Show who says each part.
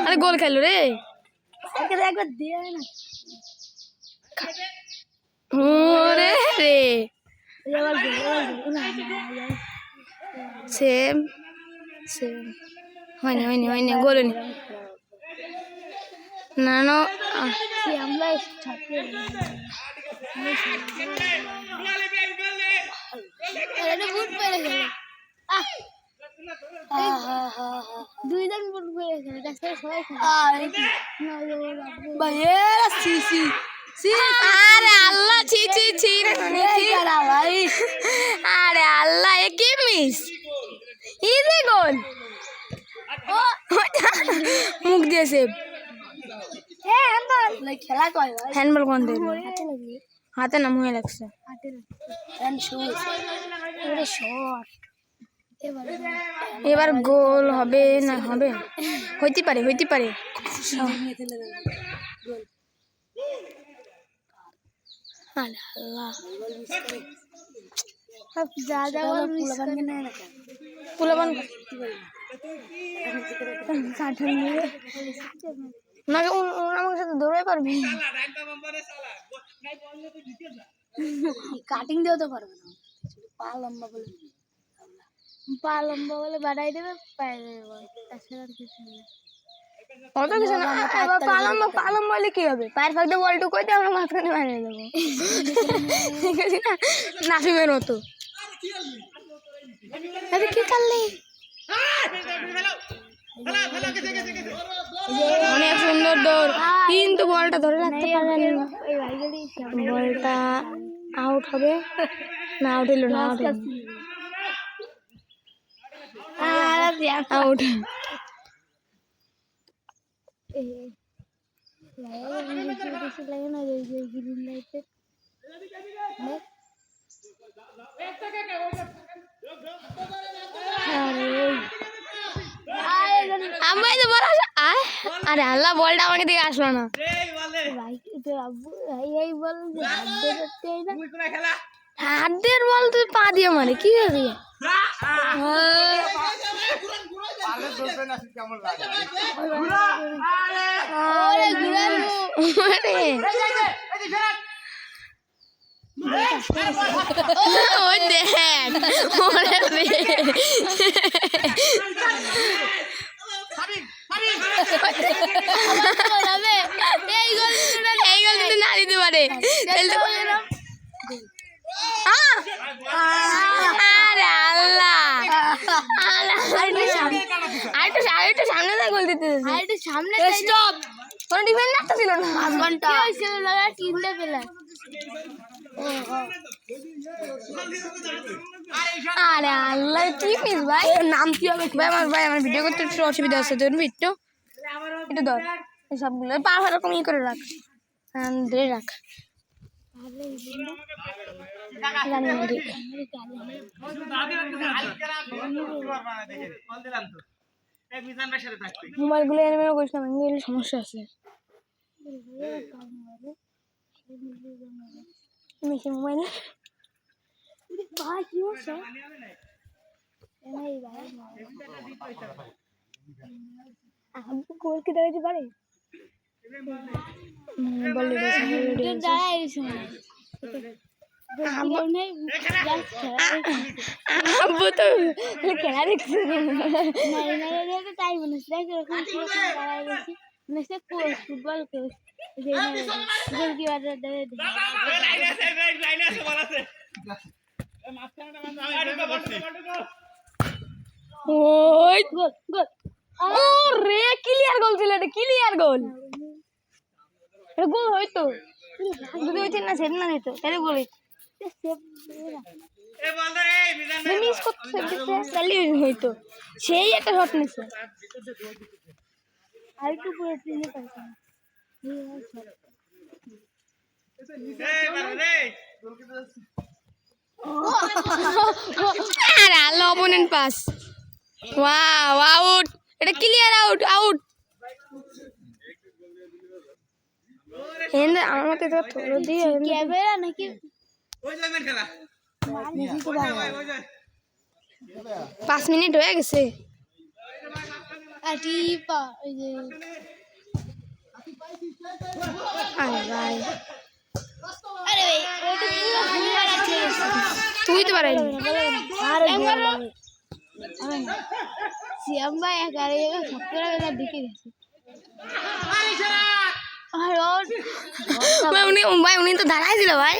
Speaker 1: আরে গোল খেলো রে।
Speaker 2: একবার দিয়ে না।
Speaker 1: ওরে রে। Same same. হয়নি হয়নি হয়নি গোল হয়নি। না না
Speaker 2: আমরা ছাত্র বুট পেরে গেল দুইজন বুট পেরে গেল তাছাড়া সবাই
Speaker 1: আরে আল্লাহ ছি ছি ছি। আরে আল্লাহ এ কি মিস? ইজি গোল মুখ দিয়েছে।
Speaker 2: ভাই?
Speaker 1: হ্যান্ডবল কোন দিল
Speaker 2: হাতে
Speaker 1: না মুহে লাগছে?
Speaker 2: এবার
Speaker 1: গোল হবে না হবে? হইতে পারে হইতে পারে।
Speaker 2: করে।
Speaker 1: না আমার সাথে দৌড়াই পারবি?
Speaker 2: কাটিং দিয়েও তো পারবে না। পা লম্বা বলে পা লম্বা বলে বাড়াই দেবে পায়ে দেবে তাছাড়া আর কিছু নেই
Speaker 1: অত কিছু না। এবার পালাম পালাম বলে কি হবে? পায়ের ফাঁক দিয়ে বলটুকু দিয়ে আমরা মাঝখানে মারিয়ে দেবো। ঠিক আছে না? নাসিমের মতো। আরে কি করলি? অনেক সুন্দর দৌড়। কিন্তু বলটা ধরে রাখতে পারলেন না। বলটা আউট হবে। না আউট হলো না আউট আউট আমি তো বড় আরে আল্লাহ বলটা আমাকে দিকে আসলো না।
Speaker 2: হয়
Speaker 1: হাতের বল তুই পা দিয়ে মারে কি হয়েছে?
Speaker 2: ওরে ঘুরানো
Speaker 1: ওই দেখ ওরে রে
Speaker 2: হবে এই গোল
Speaker 1: এই গল যদি না দিতে পারে তাহলে তো- আহ! আরে আল্লাহ আল্লাহ আরেকটু আরেকটু সামনে যা গোল দিতে দিতে।
Speaker 2: সামনে
Speaker 1: স্টপ কোনো ডিফেন্ডার ছিল না।
Speaker 2: পাঁচ ঘণ্টা। কি হয়েছিল দাদা? তিনটে পেলাম
Speaker 1: আরে আল্লাহ কি পিস ভাই? নাম কি হবে? ভাই আমার ভাই আমার ভিডিও করতে একটু অসুবিধা আছে তোর একটু একটু ধর সবগুলো। পা এরকম ই করে রাখ। ধরে রাখ। ঠিক মোবাইলগুলো এনে না ভেঙে সমস্যা আছে। মিশে মোবাইল? আমি গোল কি দাঁড়াতে পারে? আব্বু তো খেলা দেখছে।
Speaker 2: তাই মনে হচ্ছে মনে হচ্ছে কোচ ফুটবল কোচ গোলকিপারের
Speaker 1: ওই
Speaker 2: গোল গোল।
Speaker 1: ও রে ক্লিয়ার গোল ছিল এটা ক্লিয়ার গোল এটা গোল হইতো যদি হইতো না সেটা না দিত তাহলে গোল হইতো। মিস করতে তাহলে হইতো। সেই একটা শট নিছে।
Speaker 2: আর একটু পুরো পাইছে।
Speaker 1: পাস ওয়াও আউট এটা ক্লিয়ার আউট আউট আমার মতে তো থোড়ো দিয়ে
Speaker 2: ক্যামেরা নাকি? মেসি তো ভালো
Speaker 1: পাঁচ মিনিট হয়ে গেছে।
Speaker 2: ওই যে
Speaker 1: আরে ভাই।
Speaker 2: আরে বেড়াচ্ছে।
Speaker 1: তুই তো পারাইলি
Speaker 2: আর সিয়াম ভাই। সত্তর বেলা দিকে গেছে।
Speaker 1: ভাই উনি ভাই উনি তো দাঁড়াই ছিল ভাই।